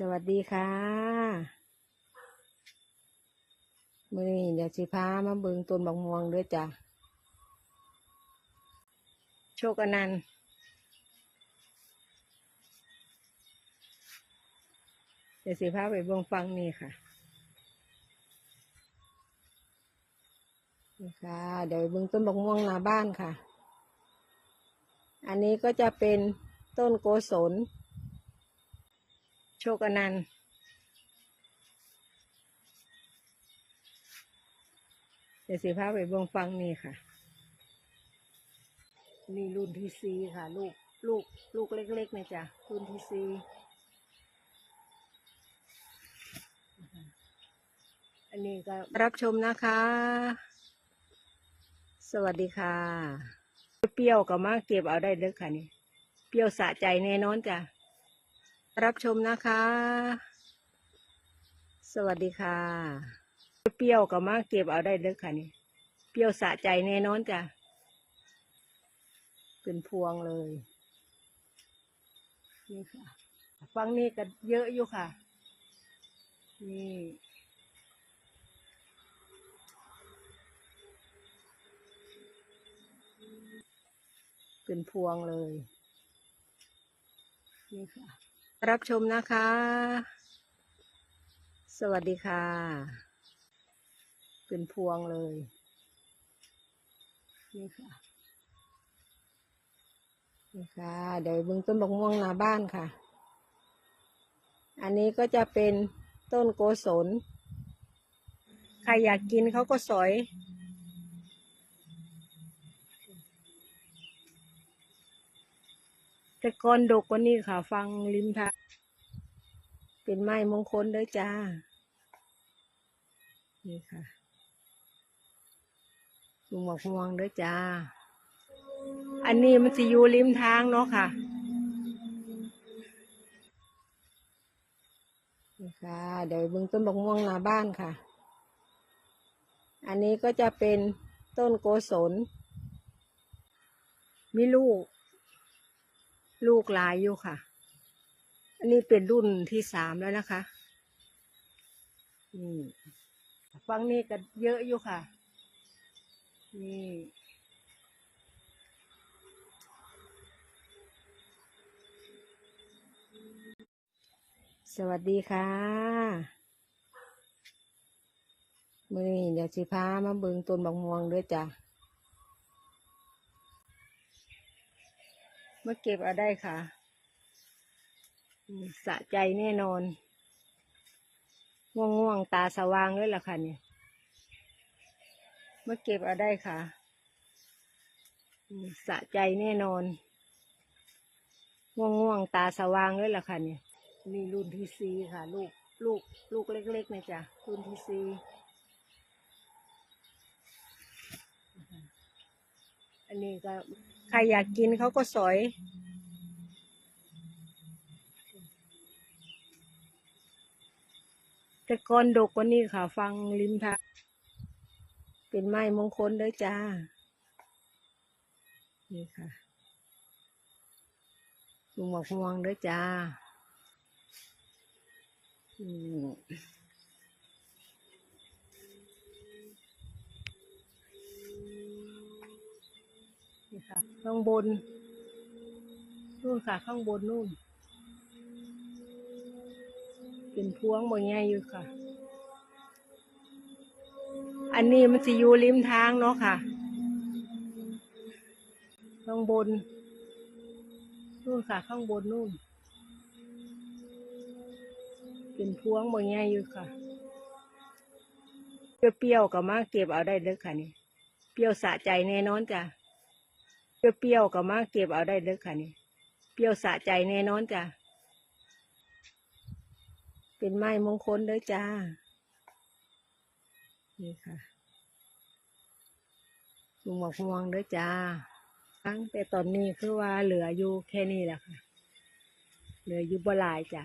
สวัสดีค่ะมือนี้เดี๋ยวสิพามาเบิงต้นบักม่วงด้วยจ้ะ โชคอนันต์เดี๋ยวสิพาไปเบิงฟังนี่ค่ะ นี่ค่ะ เดี๋ยวเบิงต้นบักม่วงหน้าบ้านค่ะ อันนี้ก็จะเป็นต้นโกศล ชคอนันต์เดี๋ยวสิพาไปเบิ่งฟังนี่ค่ะ นี่รุ่นที่ซีค่ะ ลูกลูกลูกเล็กๆนะจ๊ะรุ่นที่ซีอันนี้ก็รับชมนะคะ สวัสดีค่ะ เปรี้ยวกับมาเก็บเอาได้เลยค่ะนี่ เปรี้ยวสะใจแน่นอนจ้ะ รับชมนะคะ สวัสดีค่ะ เปรี้ยวกับมาเก็บเอาได้เลยค่ะนี่ เปรี้ยวสะใจแน่นอนจ้ะ เป็นพวงเลย นี่ค่ะฟังนี่ก็เยอะอยู่ค่ะ นี่เป็นพวงเลย นี่ค่ะ รับชมนะคะ สวัสดีค่ะ เป็นพวงเลย นี่ค่ะ นี่ค่ะ เดี๋ยวเบิ่งต้นบกม่วงหน้าบ้านค่ะ อันนี้ก็จะเป็นต้นโกศล ใครอยากกินเขาก็สอย แต่ก่อนดกกว่านี้ค่ะ ฟังริมทางเป็นไม้มงคลเด้อจ้า นี่ค่ะลุงบอกห่วงเด้อจ้า อันนี้มันจะอยู่ริมทางเนาะค่ะ นี่ค่ะ เดี๋ยวเบิ่งต้นบักม่วงหน้าบ้านค่ะ อันนี้ก็จะเป็นต้นโกศล มีลูก ลูกหลายอยู่ค่ะ อันนี้เป็นรุ่นที่สามแล้วนะคะ นี่ฟังนี่ก็เยอะอยู่ค่ะ นี่สวัสดีค่ะ มือนี้เดี๋ยวสิพามาเบิงต้นบักม่วงด้วยจ้ะ มาเก็บเอาได้ค่ะสะใจแน่นอนง่วงง่วงๆตาสว่างเลยล่ะค่ะเนี่ยมาเก็บเอาได้ค่ะสะใจแน่นอนง่วงง่วงๆตาสว่างเลยล่ะค่ะเนี่ยนี่รุ่นที่ซีค่ะ ลูกลูกลูกเล็กๆนะจ๊ะรุ่นที่ซีอันนี้ก็ รอยากกินเขาก็สอย แต่ก่อนดกกว่านี้ค่ะ ฟังริมทางเป็นไม้มงคลเด้อจ้า นี่ค่ะลุงบอกห่วงเด้อจ้า อืม นี่ค่ะ ข้างบน นู่นค่ะ ข้างบนนู่น เป็นพวงบางแง่อยู่ค่ะ อันนี้มันจะอยู่ริมทางเนาะค่ะ ข้างบน นู่นค่ะ ข้างบนนู่น เป็นพวงบางแง่อยู่ค่ะ เปรี้ยวๆกับมาเก็บเอาได้เลยค่ะนี่ เปรี้ยวสะใจแน่นอนจ้ะ เปรี้ยวๆกับมาเก็บเอาได้เลยค่ะนี่ เปรี้ยวสะใจแน่นอนจ้ะ เป็นไม้มงคลเด้อจ้า นี่ค่ะลุงบอกห่วงเด้อจ้าตั้งแต่ตอนนี้คือว่าเหลืออยู่แค่นี้แหละค่ะ เหลืออยู่บ่หลายจ้ะ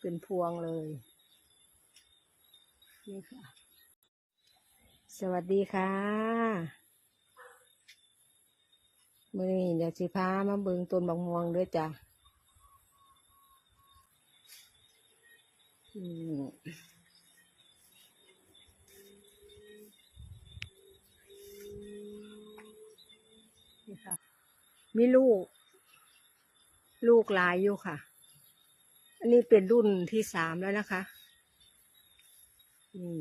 เป็นพวงเลย นี่ค่ะ สวัสดีค่ะมื่อนี้เดี๋ยวสิพามาเบิ่งต้นบักม่วงเด้อจ้ะอืมนี่ค่ะมีลูก ลูกหลายอยู่ค่ะ อันนี้เป็นรุ่นที่สามแล้วนะคะนี่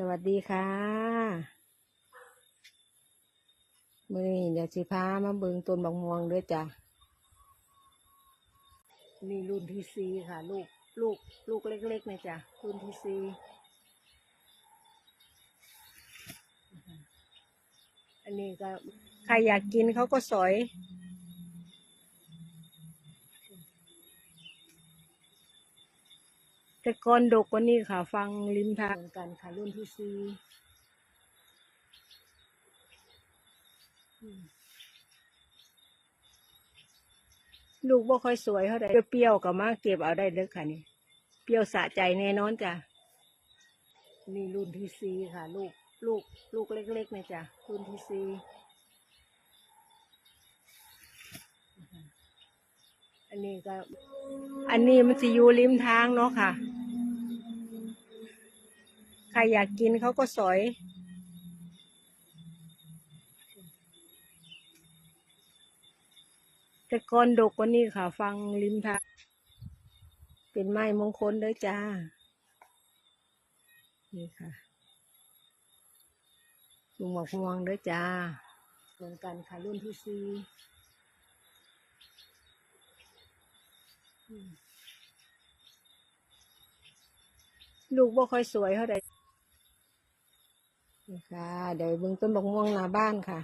สวัสดีค่ะมื่อนี้เดี๋ยวสิพามาเบิ่งต้นบักม่วงเด้วยจ้ะนี่รุ่นที่สี่ค่ะ ลูกลูกลูกเล็กๆนะจ้ะรุ่นที่สี่อันนี้ก็ใครอยากกินเขาก็สอย แต่ก่อนดกกว่านี้ค่ะ ฟังริมทางกันค่ะรุ่นที่สี่ลูกบ่ค่อยสวยเท่าไหร่เปรี้ยวๆก็มาเก็บเอาได้เลยค่ะนี่ เปรี้ยวสะใจแน่นอนจ้ะ นี่รุ่นที่สี่ค่ะ ลูก ลูก ลูกเล็กๆนะจ้ะ รุ่นที่สี่ อันนี้ก็ อันนี้มันจะอยู่ริมทางเนาะค่ะ ใครอยากกินเขาก็สอยแต่ก่อนดกกว่านี้ค่ะ ฟังริมทาง เป็นไม้มงคลเด้อจ้า นี่ค่ะลุงบอกม่วงเด้อจ้าเหมือนกันค่ะรุ่นที่สี่อืม ลูกบ่ค่อยสวยเท่าใดนี่ค่ะเดี๋ยวเบิ่งต้นบักม่วงหน้าบ้านค่ะ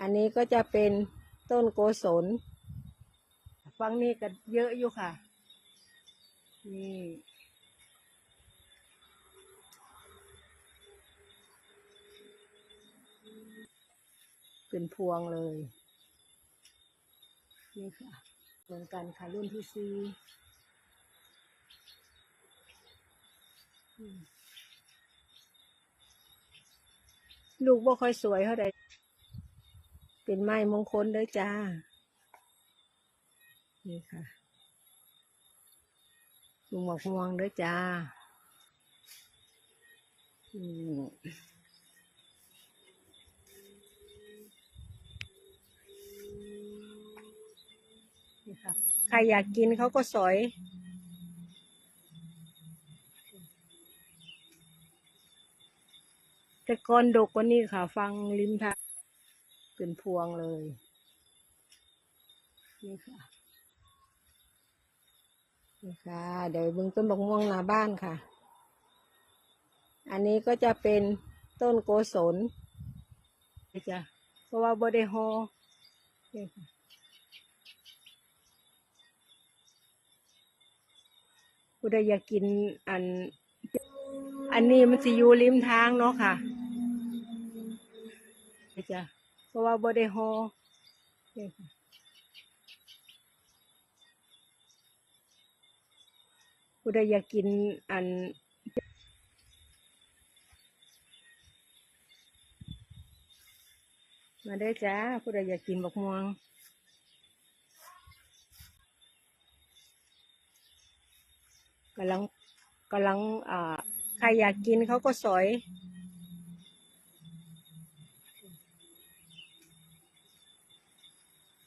อันนี้ก็จะเป็นต้นโกศลฟังนี่ก็เยอะอยู่ค่ะ นี่ เป็นพวงเลย นี่ค่ะ เหมือนกันค่ะรุ่นที่สี่ลูกบ่ค่อยสวยเท่าใดเป็นไม้มงคลเด้อจ้า นี่ค่ะลุงบอกม่วงเด้อจ้า อืม ค่ะ ใครอยากกินเขาก็สอย แต่ก่อนดกกว่านี้ค่ะ ฟังริมทางเป็นพวงเลย นี่ค่ะนี่ค่ะ เดี๋ยวเบิ่งต้นบกม่วงหน้าบ้านค่ะ อันนี้ก็จะเป็นต้นโกศลนี่จ้ะเพราะว่าบ่ได้ฮอนี่ค่ะ ผู้ใดอยากกินอัน อันนี้มันจะอยู่ริมทางเนาะค่ะจ้ะเพราะว่าบ่ได้ฮอนี่ค่ะผู้ใดอยากกินอันมาได้จ้าผู้ใดอยากกินบักม่วง กำลังกำลังอ่าใครอยากกินเขาก็สอย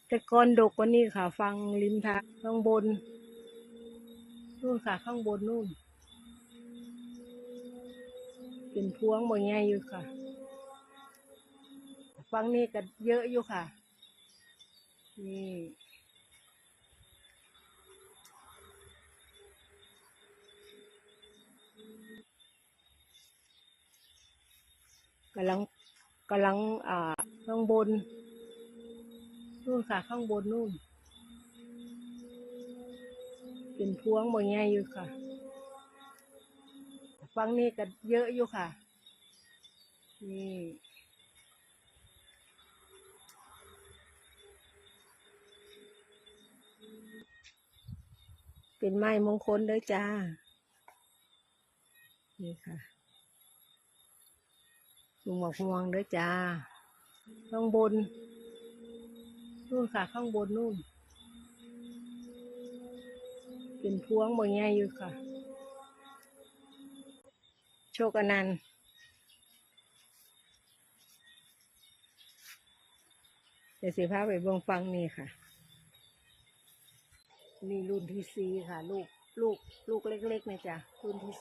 แต่ก่อนดกกว่านี้ค่ะ ฟังริมทางข้างบนนู่นค่ะ ข้างบนนู่น เป็นพวงบางแง่อยู่ค่ะ ฟังนี่ก็เยอะอยู่ค่ะ นี่ กำลังกำลังอ่าข้างบนนู่นค่ะ ข้างบนนู่น เป็นพวงบางแง่อยู่ค่ะฟังนี่ก็เยอะอยู่ค่ะ นี่เป็นไม้มงคลเด้อจ้า นี่ค่ะ ลุงบอกม่วงเด้อจ้า ข้างบน นู่นค่ะ ข้างบนนู่น เป็นพวงบางแง่อยู่ค่ะ โชคอนันต์เดี๋ยวสิพาไปเบื้องฟังนี่ค่ะ นี่รุ่นที่สีค่ะ ลูก ลูก ลูกเล็กๆนะจ๊ะ รุ่นที่